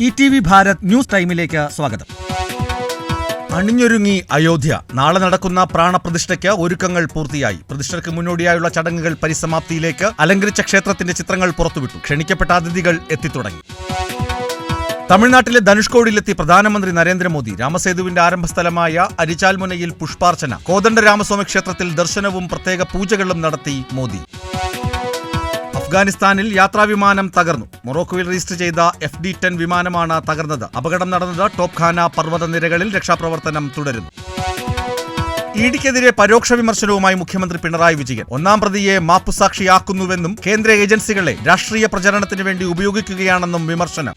E T V Bharat news ടൈമിലേക്ക് സ്വാഗതം. അണിഞ്ഞൊരുങ്ങി അയോധ്യ. നാളെ നടക്കുന്ന പ്രാണപ്രതിഷ്ഠയ്ക്ക് ഒരുക്കങ്ങൾ പൂർത്തിയായി. പ്രതിഷ്ഠയ്ക്ക് മുന്നോടിയായുള്ള ചടങ്ങുകൾ പരിസമാപ്തിയിലേക്ക് അലങ്കരിച്ച ക്ഷേത്രത്തിന്റെ ചിത്രങ്ങൾ പുറത്തുവിട്ടു. ക്ഷണിക്കപ്പെട്ട അതിഥികൾ എത്തിത്തുടങ്ങി. തമിഴ്നാട്ടിലെ ധനുഷ്കോടിയിലെത്തി പ്രധാനമന്ത്രി നരേന്ദ്രമോദി. രാമസേതുവിന്റെ ആരംഭസ്ഥലമായ അരിച്ചാൽമുനയിൽ പുഷ്പാർച്ചന. കോദണ്ഡ രാമസ്വാമി ക്ഷേത്രത്തിൽ ദർശനവും പ്രത്യേക പൂജകളും നടത്തി മോദി. അഫ്ഗാനിസ്ഥാനിൽ യാത്രാവിമാനം തകർന്നു. മൊറോക്കോയിൽ രജിസ്റ്റർ ചെയ്ത എഫ് ഡി ടെൻ വിമാനമാണ് തകർന്നത്. അപകടം നടന്നത് ടോപ്ഖാന പർവതനിരകളിൽ രക്ഷാപ്രവർത്തനം തുടരുന്നു. ഇഡിക്കെതിരെ പരോക്ഷ വിമർശനവുമായി മുഖ്യമന്ത്രി പിണറായി വിജയൻ. ഒന്നാം പ്രതിയെ മാപ്പുസാക്ഷിയാക്കുന്നുവെന്നും കേന്ദ്ര ഏജൻസികളെ രാഷ്ട്രീയ പ്രചരണത്തിന് വേണ്ടി ഉപയോഗിക്കുകയാണെന്നും വിമർശനം.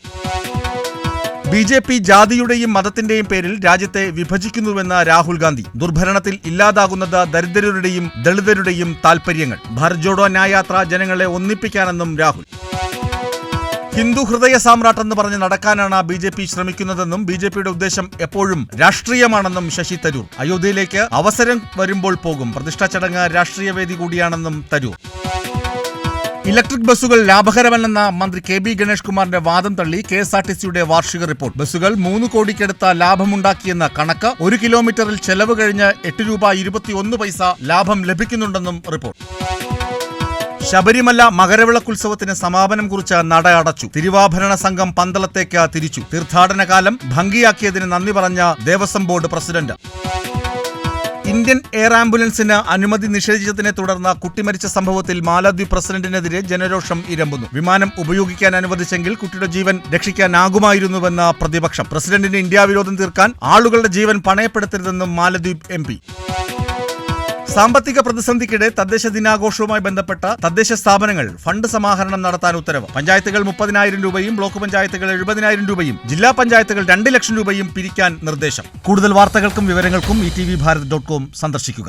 ബി ജെ പി ജാതിയുടെയും മതത്തിന്റെയും പേരിൽ രാജ്യത്തെ വിഭജിക്കുന്നുവെന്ന രാഹുൽ ഗാന്ധി. ദുർഭരണത്തിൽ ഇല്ലാതാകുന്നത് ദരിദ്രരുടെയും ദളിതരുടെയും താൽപര്യങ്ങൾ ഭാരത് ജോഡോ ന്യായയാത്ര ജനങ്ങളെ ഒന്നിപ്പിക്കാനെന്നും രാഹുൽ. ഹിന്ദു ഹൃദയ സാമ്രാട്ടെന്ന് പറഞ്ഞ് നടക്കാനാണ് ബി ജെ പി ശ്രമിക്കുന്നതെന്നും ബി ജെ പിയുടെ ഉദ്ദേശം എപ്പോഴും രാഷ്ട്രീയമാണെന്നും ശശി തരൂർ. അയോധ്യയിലേക്ക് അവസരം വരുമ്പോൾ പോകും. പ്രതിഷ്ഠാ ചടങ്ങ് രാഷ്ട്രീയ വേദി കൂടിയാണെന്നും തരൂർ. ഇലക്ട്രിക് ബസ്സുകൾ ലാഭകരമല്ലെന്ന മന്ത്രി കെ ബി ഗണേഷ് കുമാറിന്റെ വാദം തള്ളി കെ എസ് ആർ ടി സിയുടെ വാർഷിക റിപ്പോർട്ട്. ബസ്സുകൾ മൂന്ന് കോടിക്കെടുത്ത ലാഭമുണ്ടാക്കിയെന്ന കണക്ക് ഒരു കിലോമീറ്ററിൽ ചെലവ് കഴിഞ്ഞ് എട്ട് രൂപ ഇരുപത്തിയൊന്ന് പൈസ ലാഭം ലഭിക്കുന്നുണ്ടെന്നും റിപ്പോർട്ട്. ശബരിമല മകരവിളക്കുത്സവത്തിന് സമാപനം കുറിച്ച് നട അടച്ചു തിരുവാഭരണ സംഘം പന്തളത്തേക്ക് തിരിച്ചു. തീർത്ഥാടന കാലം ഭംഗിയാക്കിയതിന് നന്ദി പറഞ്ഞ Devaswom board president. Indian air ആംബുലൻസിന് അനുമതി നിഷേധിച്ചതിനെ തുടർന്ന് കുട്ടി മരിച്ച സംഭവത്തിൽ മാലദ്വീപ് പ്രസിഡന്റിനെതിരെ ജനരോഷം ഇരമ്പുന്നു. വിമാനം ഉപയോഗിക്കാൻ അനുവദിച്ചെങ്കിൽ കുട്ടിയുടെ ജീവൻ രക്ഷിക്കാനാകുമായിരുന്നുവെന്ന് പ്രതിപക്ഷം. പ്രസിഡന്റിന് ഇന്ത്യ വിരോധം തീർക്കാൻ ആളുകളുടെ ജീവൻ പണയപ്പെടുത്തരുതെന്നും മാലദ്വീപ് എം സാമ്പത്തിക പ്രതിസന്ധിക്കിടെ തദ്ദേശ ദിനാഘോഷവുമായി ബന്ധപ്പെട്ട തദ്ദേശ സ്ഥാപനങ്ങൾ ഫണ്ട് സമാഹരണം നടത്താൻ ഉത്തരവ്. പഞ്ചായത്തുകൾ മുപ്പതിനായിരം രൂപയും ബ്ലോക്ക് പഞ്ചായത്തുകൾ എഴുപതിനായിരം രൂപയും ജില്ലാ പഞ്ചായത്തുകൾ രണ്ട് ലക്ഷം രൂപയും പിരിക്കാൻ നിർദ്ദേശം. കൂടുതൽ വാർത്തകൾക്കും വിവരങ്ങൾക്കും E T V Bharat dot com സന്ദർശിക്കുക.